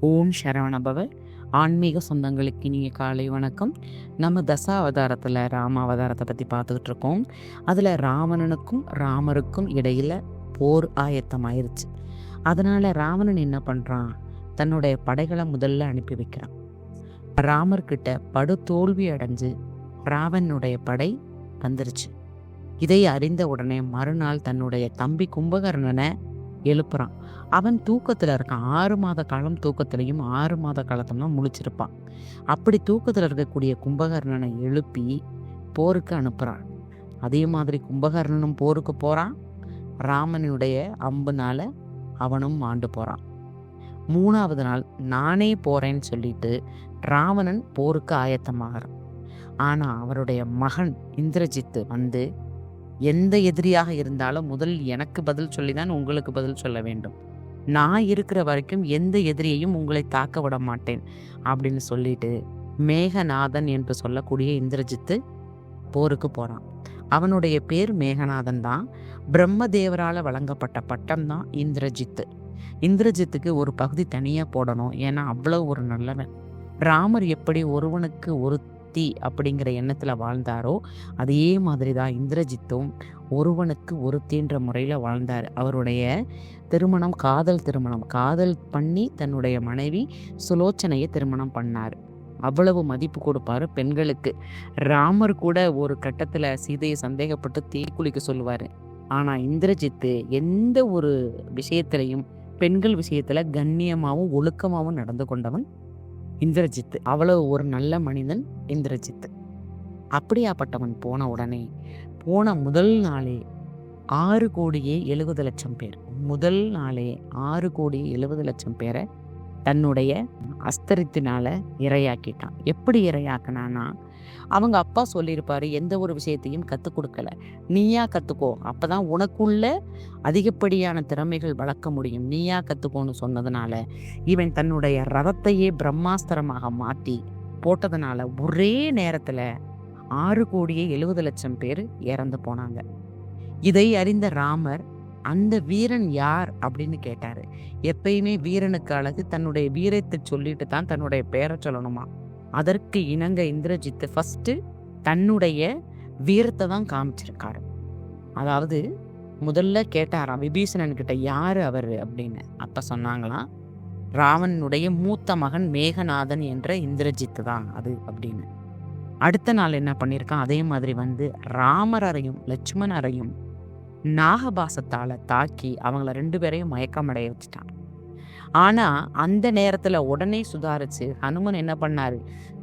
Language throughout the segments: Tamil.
ஓம் சரவணபவ ஆன்மீக சொந்தங்களுக்கு இனிய காலை வணக்கம். நம்ம தசாவதாரத்தில் ராம அவதாரத்தை பற்றி பார்த்துக்கிட்டு இருக்கோம் அதில் ராவணனுக்கும் ராமருக்கும் இடையில் போர் ஆயத்தம் ஆயிடுச்சு அதனால் ராவணன் என்ன பண்ணுறான் தன்னுடைய படைகளை முதல்ல அனுப்பி வைக்கிறான். ராமர்கிட்ட படு தோல்வி அடைஞ்சு ராவனுடைய படை வந்துருச்சு. இதை அறிந்த உடனே மறுநாள் தன்னுடைய தம்பி கும்பகர்ணனை எழுப்புறான். அவன் தூக்கத்தில் இருக்கான். ஆறு மாத காலம் தூக்கத்திலையும் ஆறு மாத காலத்திலும் முழிச்சிருப்பான். அப்படி தூக்கத்தில் இருக்கக்கூடிய கும்பகர்ணனை எழுப்பி போருக்கு அனுப்புகிறான் அதே மாதிரி கும்பகர்ணனும் போருக்கு போகிறான் ராமனுடைய அம்புனால் அவனும் மாண்டு போகிறான் மூணாவது நாள் நானே போகிறேன்னு சொல்லிட்டு ராவணன் போருக்கு ஆயத்தமாகிறான். ஆனால் அவருடைய மகன் இந்திரஜித்து வந்து எந்த எதிரியாக இருந்தாலும் முதல் எனக்கு பதில் சொல்லி தான் உங்களுக்கு பதில் சொல்ல வேண்டும். நான் இருக்கிற வரைக்கும் எந்த எதிரியையும் உங்களை தாக்க விட மாட்டேன் அப்படின்னு சொல்லிட்டு மேகநாதன் என்று சொல்லக்கூடிய இந்திரஜித்து போருக்கு போகிறான் அவனுடைய பேர் மேகநாதன் தான். பிரம்மதேவரால் வழங்கப்பட்ட பட்டம் தான் இந்திரஜித்து. இந்திரஜித்துக்கு ஒரு பகுதி தனியாக போடணும் ஏன்னா அவ்வளோ ஒரு நல்லவன். ராமர் எப்படி ஒருவனுக்கு ஒரு சக்தி அப்படிங்கிற எண்ணத்தில் வாழ்ந்தாரோ அதே மாதிரி தான் இந்திரஜித்தும் ஒருவனுக்கு ஒருத்தின்ற முறையில் வாழ்ந்தார். அவருடைய திருமணம் காதல் திருமணம். காதல் பண்ணி தன்னுடைய மனைவி சுலோச்சனையை திருமணம் பண்ணார். அவ்வளவு மதிப்பு கொடுப்பாரு பெண்களுக்கு. ராமர் கூட ஒரு கட்டத்தில் சீதையை சந்தேகப்பட்டு தீக்குளிக்க சொல்லுவார். ஆனால் இந்திரஜித்து எந்த ஒரு விஷயத்திலையும் பெண்கள் விஷயத்தில் கண்ணியமாகவும் ஒழுக்கமாகவும் நடந்து கொண்டவன் இந்திரஜித்து. அவ்வளவு ஒரு நல்ல மனிதன் இந்திரஜித்து. அப்படியாப்பட்டவன் போன உடனே போன முதல் நாளே ஆறு கோடியே எழுபது லட்சம் பேர். முதல் நாளே ஆறு கோடி எழுபது லட்சம் பேரை தன்னுடைய அஸ்திரத்தினால இரையாக்கிட்டான். எப்படி இரையாக்கினான்னா அவங்க அப்பா சொல்லியிருப்பாரு எந்த ஒரு விஷயத்தையும் கற்றுக் கொடுக்கல. நீயா கற்றுக்கோ அப்பதான் உனக்குள்ள அதிகப்படியான திறமைகள் வளர்க்க முடியும். நீயா கற்றுக்கோன்னு சொன்னதுனால இவன் தன்னுடைய ரதத்தையே பிரம்மாஸ்திரமாக மாற்றி போட்டதுனால ஒரே நேரத்தில் ஆறு கோடியே எழுபது லட்சம் பேர் இறந்து போனாங்க. இதை அறிந்த ராமர் அந்த வீரன் யார் அப்படின்னு கேட்டாரு. எப்பயுமே வீரனுக்கு அழகு தன்னுடைய வீரத்தை சொல்லிட்டு தான் தன்னுடைய பேரை சொல்லணுமா? அதற்கு இணங்க இந்திரஜித்து ஃபஸ்ட்டு தன்னுடைய வீரத்தை தான் காமிச்சிருக்காரு. அதாவது முதல்ல கேட்டாராம் விபீஷணன் கிட்ட யார் அவர்? அப்படின்னு. அப்போ சொன்னாங்களாம் ராவனுடைய மூத்த மகன் மேகநாதன் என்ற இந்திரஜித்து தான் அது அப்படின்னு. அடுத்த நாள் என்ன பண்ணியிருக்கான் அதே மாதிரி வந்து ராமரரையும் லட்சுமணரையும் நாகபாசத்தால் தாக்கி அவங்கள ரெண்டு பேரையும் மயக்கமடைய வச்சுட்டான். ஆனால் அந்த நேரத்தில் உடனே சுதாரிச்சு ஹனுமன் என்ன பண்ணாரு?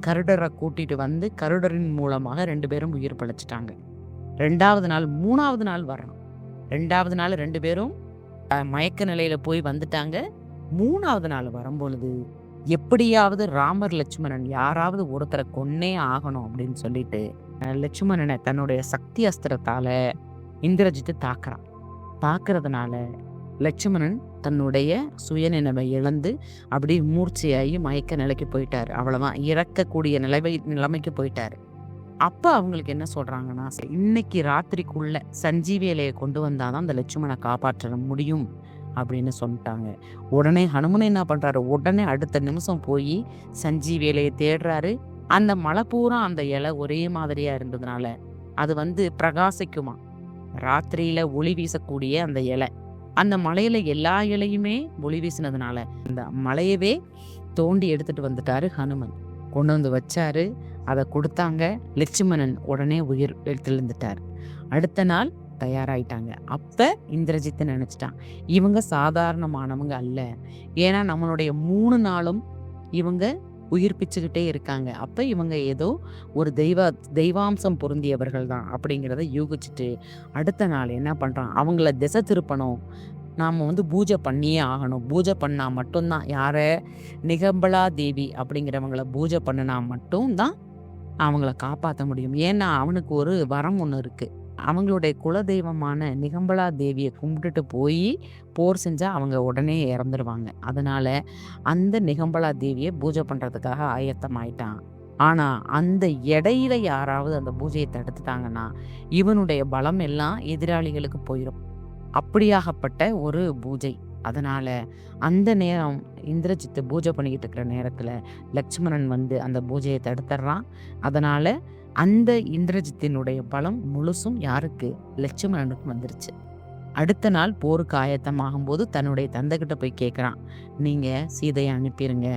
கருடரை கூட்டிட்டு வந்து கருடரின் மூலமாக ரெண்டு பேரும் உயிர் பழிச்சிட்டாங்க. ரெண்டாவது நாள் மூணாவது நாள் வரணும். ரெண்டாவது நாள் ரெண்டு பேரும் மயக்க நிலையில் போய் வந்துட்டாங்க. மூணாவது நாள் வரும்பொழுது எப்படியாவது ராமர் லட்சுமணன் யாராவது ஒருத்தரை கொன்னே ஆகணும் அப்படின்னு சொல்லிட்டு லட்சுமணனை தன்னுடைய சக்தி அஸ்திரத்தால் இந்திரஜித்து தாக்குறான். தாக்குறதுனால லட்சுமணன் தன்னுடைய சுயநினைவை இழந்து அப்படி மூர்ச்சையாகி மயக்க நிலைக்கு போயிட்டார். அவ்வளோதான் இறக்கக்கூடிய நிலைமை நிலைமைக்கு போயிட்டார். அப்போ அவங்களுக்கு என்ன சொல்கிறாங்கன்னா இன்னைக்கு ராத்திரிக்குள்ள சஞ்சீவி இலையை கொண்டு வந்தாதான் அந்த லட்சுமணை காப்பாற்ற முடியும் அப்படின்னு சொல்லிட்டாங்க. உடனே ஹனுமன் என்ன பண்ணுறாரு உடனே அடுத்த நிமிஷம் போய் சஞ்சீவி இலையை தேடுறாரு. அந்த மலை பூரா அந்த இலை ஒரே மாதிரியாக இருந்ததுனால அது வந்து பிரகாசிக்குமா? ராத்திரியில ஒளி வீசக்கூடிய அந்த இலை. அந்த மலையில எல்லா இலையுமே ஒளி வீசினதுனால அந்த மலையவே தோண்டி எடுத்துட்டு வந்துட்டாரு ஹனுமன். கொண்டு வந்து வச்சாரு. அதை கொடுத்தாங்க. லட்சுமணன் உடனே உயிர் எழுந்திருந்துட்டார். அடுத்த நாள் தயாராயிட்டாங்க. அப்ப இந்திரஜித்து நினைச்சிட்டான். இவங்க சாதாரணமானவங்க அல்ல. ஏன்னா நம்மளுடைய மூணு நாளும் இவங்க உயிர்ப்பிச்சுக்கிட்டே இருக்காங்க. அப்போ இவங்க ஏதோ ஒரு தெய்வ தெய்வாம்சம் பொருந்தியவர்கள் தான் அப்படிங்கிறத யூகிச்சுட்டு அடுத்த நாள் என்ன பண்ணுறான் அவங்கள திசை திருப்பணும். நாம் வந்து பூஜை பண்ணியே ஆகணும். பூஜை பண்ணால் மட்டும்தான். யாரை? நிகம்பலா தேவி அப்படிங்கிறவங்கள பூஜை பண்ணினா மட்டும்தான் அவங்கள காப்பாற்ற முடியும். ஏன்னா அவனுக்கு ஒரு வரம் ஒன்று இருக்குது அவங்களுடைய குலதெய்வமான நிகம்பலா தேவியை கும்பிட்டுட்டு போய் போர் செஞ்சால் அவங்க உடனே இறந்துருவாங்க. அதனால் அந்த நிகம்பலா தேவியை பூஜை பண்ணுறதுக்காக ஆயத்தமாயிட்டான். ஆனால் அந்த இடையில யாராவது அந்த பூஜையை தடுத்துட்டாங்கன்னா இவனுடைய பலம் எல்லாம் எதிராளிகளுக்கு போயிடும் அப்படியாகப்பட்ட ஒரு பூஜை. அதனால் அந்த நேரம் இந்திரஜித்து பூஜை பண்ணிக்கிட்டு இருக்கிற நேரத்தில் லக்ஷ்மணன் வந்து அந்த பூஜையை தடுத்துட்றான் அதனால் அந்த இந்திரஜித்தினுடைய பலம் முழுசும் யாருக்கு? லட்சுமணனுக்கு வந்துருச்சு. அடுத்த நாள் போருக்கு ஆயத்தமாகும்போது தன்னுடைய தந்தைகிட்ட போய் கேட்குறான் நீங்கள் சீதையை அனுப்பிடுங்க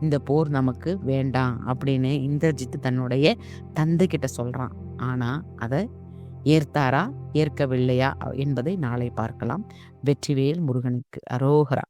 இந்த போர் நமக்கு வேண்டாம் அப்படின்னு இந்திரஜித்து தன்னுடைய தந்தைகிட்ட சொல்கிறான் ஆனால் அதை ஏற்றாரா ஏற்கவில்லையா என்பதை நாளை பார்க்கலாம். வெற்றிவேல் முருகனுக்கு அரோகரா.